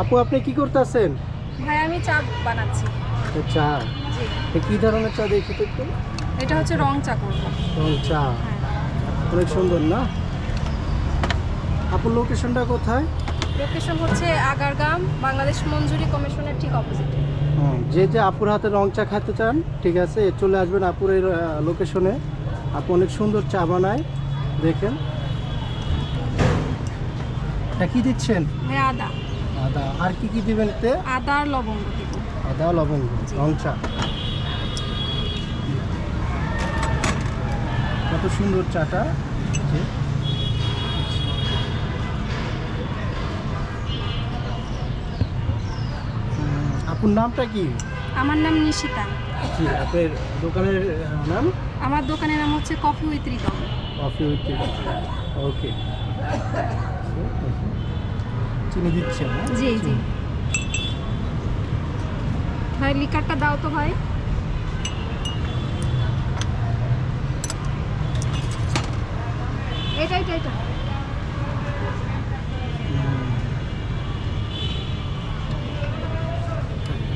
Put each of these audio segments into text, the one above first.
আপু আপনি কি করতেছেন? ভাই আমি চা বানাচ্ছি। চা জি। কি ধরনের চা দেখি তো একটু? এটা হচ্ছে রং চা করব। রং চা। হ্যাঁ। অনেক সুন্দর না? আপুর লোকেশনটা কোথায়? লোকেশন হচ্ছে আগারগাম বাংলাদেশ মঞ্জুরি কমিশনের ঠিক অপোজিটে হুম, যে যে আপুর হাতে রং চা খেতে চান ঠিক আছে চলে আসবেন আপুর এই লোকেশনে আপু অনেক সুন্দর চা বানায় দেখেন। এটা কি দিচ্ছেন? ভাই আদা। আদা। আর কি কি দিবেন এতে? আদা আর লবঙ্গ দিব। আদা লবঙ্গ। রং চা কত সুন্দর চাটা। আপুর নামটা কি? আমার নাম নিশিতা। জি আপনার দোকানের নাম? আমার দোকানের নাম হচ্ছে coffee with Ridam coffee with okay. চিনি দিচ্ছেন না জি জি। ভাই লিকারটা দাও তো ভাই। এটা এটা এটা।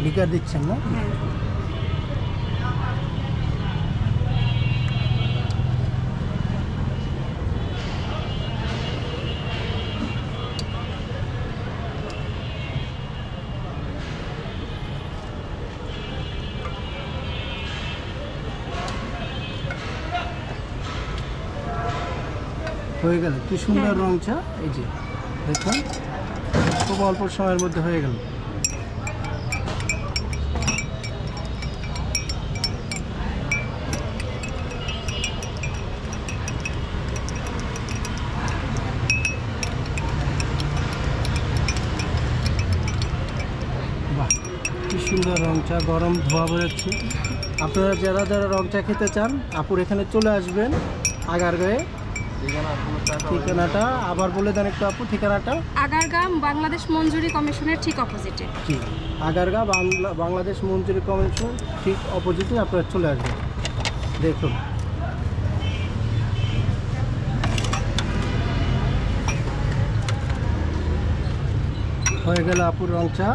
লিকার দিচ্ছেন না? হ্যাঁ গেল। কি সুন্দর হ্যাঁ। রং চা এই যে দেখুন খুব অল্প সময়ের মধ্যে হয়ে গেল। বাহ কি সুন্দর রং চা গরম ধোয়া বেরোচ্ছে। আপনারা যারা যারা রং চা খেতে চান আপুর এখানে চলে আসবেন আগার আগারগাঁয়ে। ঠিকানাটা আবার বলে দেন একটু আপু ঠিকানাটা। আগারগাম বাংলাদেশ মঞ্জুরি কমিশনের ঠিক অপোজিটে জি আগারগা বাংলা বাংলাদেশ মন্ত্রী কমিশন ঠিক অপোজিটে আপনারা চলে আসবেন। দেখুন। হয়ে গেল আপুর রং চা।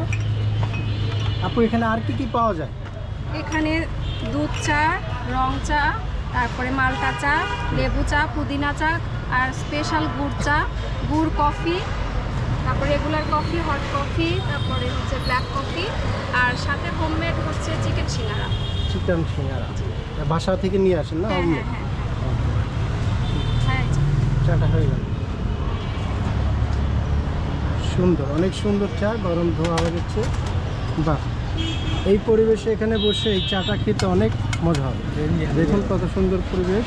আপু এখানে আর কি কি পাওয়া যায়? এখানে দুধ চা রং চা তারপরে মালটা চা লেবু চা পুদিনা চা আর স্পেশাল গুড় চা গুড় কফি তারপরে রেগুলার কফি হট কফি তারপরে হচ্ছে ব্ল্যাক কফি আর সাথে হোমমেড হচ্ছে চিকেন সিঙ্গারা। চিকেন সিঙ্গারা। বাসা থেকে নিয়ে আসেন না হ্যাঁ হ্যাঁ হ্যাঁ। হ্যাঁ চাটা হয়ে গেল। সুন্দর অনেক সুন্দর চা গরম ধোয়া হয়ে যাচ্ছে। বাহ। এই পরিবেশে এখানে বসে এই চাটা খেতে অনেক মজা হবে। দেখুন কত সুন্দর পরিবেশ।